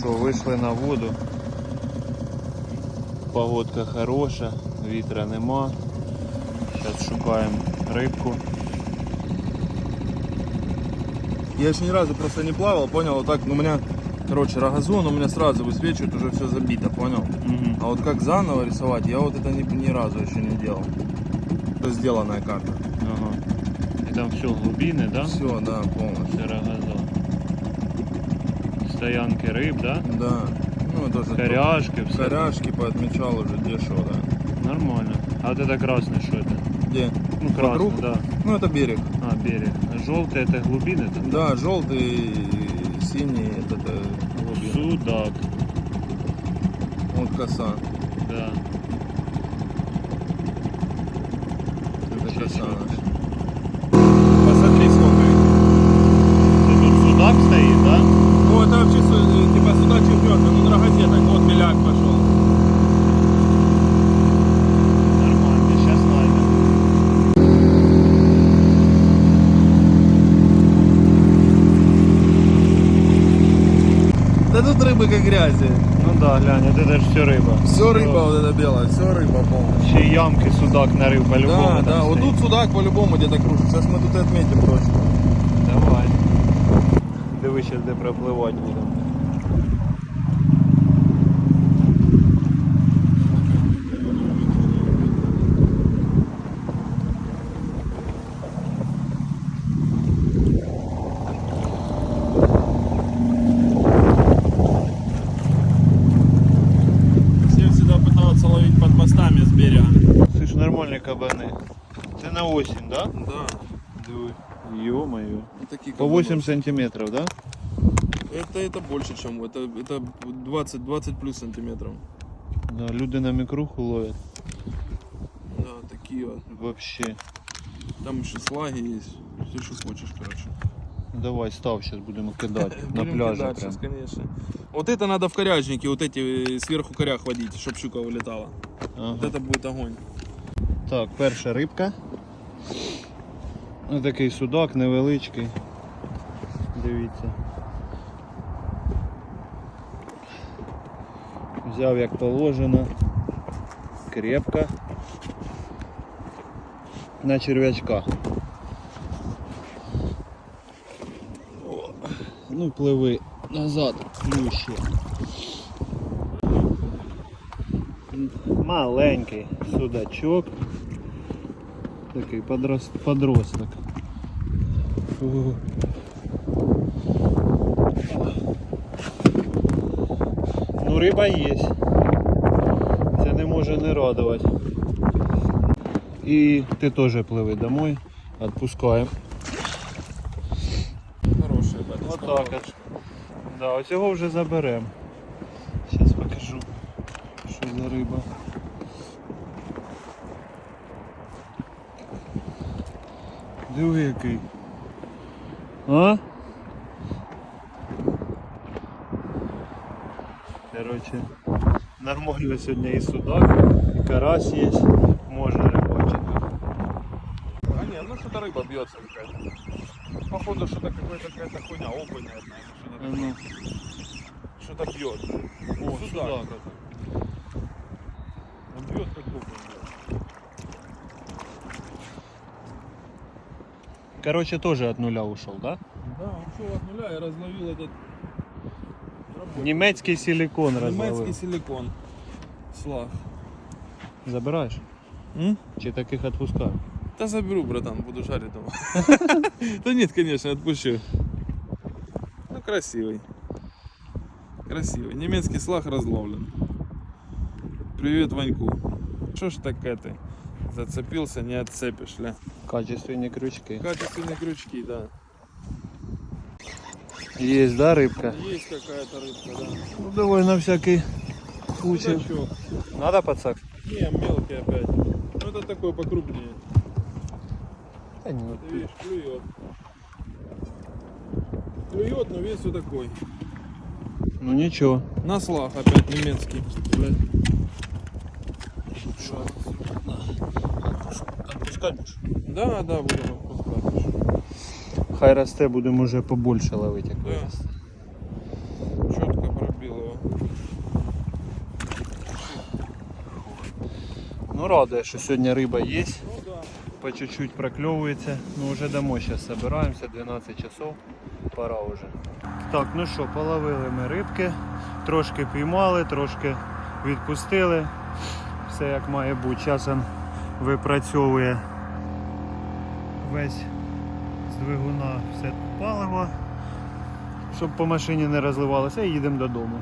що, вийшли на воду. Погодка хороша, вітра нема. Зараз шукаємо рибку. Я еще ни разу просто не плавал, понял, вот так, ну, у меня, короче, рогозон у меня сразу высвечивает, уже все забито, понял? Угу. А вот как заново рисовать, я вот это ни, ни разу еще не делал. Это сделанная карта. Ага. І там все глубини, да? Все, да, полностью. Це рогозон. Стоянки риб, да? Да. Ну, это же Коряшки, все. Коряшки поотмечал уже, где что, да. Нормально. А вот это красный что это? Где? Ну, красный, Вокруг? да. Ну, это берег. А, берег. Желтый это глубины там? Да, желтый, синий, это, это глубина. Судак, Вот коса. да. Это коса наша. Посмотри, сколько их. Ну, тут судак стоит, да? Ну, это вообще су- типа сюда четвертый, ну, на газетах, вот беляк пошел. Нормально, сейчас найдем. Да тут рыбы как грязи. Ну да, глянь, вот это же все рыба. Все рыба вот это белая, все рыба полностью. Ще й ямки судак нарив по-любому. Да, там да, вот стоит. тут судак по-любому где-то кружит. Сейчас мы тут и отметим точно. Давай. Диви ще де пропливати будемо. кабани. Це на осінь, да? Да. Диви. Ё-моё. Такие По 8 сантиметров, да? Это, это больше, чем это, это 20, 20 плюс сантиметров. Да, люди на мікруху ловять. Да, такие вот. Вообще. Там еще слаги есть. Все, что хочешь, короче. Давай, став, зараз будемо кидати на Будем пляжі. кидать Прям. щас, конечно. Вот это надо в коряжнике, вот эти э, сверху корях водить, чтобы щука вылетала. Ага. Вот это будет огонь. Так, перша рибка. Ось такий судак невеличкий. Дивіться. Взяв як положено. Крепко. На черв'ячка. Ну, пливи назад, плюще. Маленький судачок. Такий подрос... подросток. Фу. Ну, риба є. Це не може не радувати. І ти теж пливи домой. Отпускаємо. Хороший, да, Вот так. Да, ось його вже заберемо. Зараз покажу, що за риба. Диви який. А? Короче, нормально сьогодні і судак, і карась є, можна рибачити. А не, ну что-то рыба бьется какая-то. Походу что-то какая-то какая-то хуйня, окунь, А ну. что-то бьет. О, Судак, судак. Короче, тоже от нуля ушел, да? Да, он шел от нуля и разловил этот рабочий. Німецький силикон немецкий розловив. силикон. Слав. Забираєш? М? Чи таких відпускаю? Да заберу, братан, буду жарить дома. Да нет, конечно, отпущу. Ну, красивый. Красивый. Немецкий слаг разловлен. Привет, Ваньку. Что ж так это? Зацепился, не отцепишь, ля. Качественні крючки. Качественные крючки, да. Є, да, рибка? Есть какая-то рыбка, да. Ну давай на всякий случай. Судачок. Надо пацак? Не, мелкий опять. Ну, это такой покрупнее. Та ні. Ты видишь, клюет. Клюет, но весь вот такой. Ну нічого. На слаг опять немецкий. Блядь. відпускати будеш? Да, да, будемо відпускати. Хай росте, будемо вже побольше ловити, як. Да. Чітко пробило. Ну радує, що сьогодні риба є. Ну, да. По чуть-чуть прокльовується. Ну вже домой зараз збираємося, 12 часов, пора вже. Так, ну що, половили ми рибки, трошки піймали, трошки відпустили. Все як має бути. Часом випрацьовує весь з двигуна все паливо, щоб по машині не розливалося, і їдемо додому.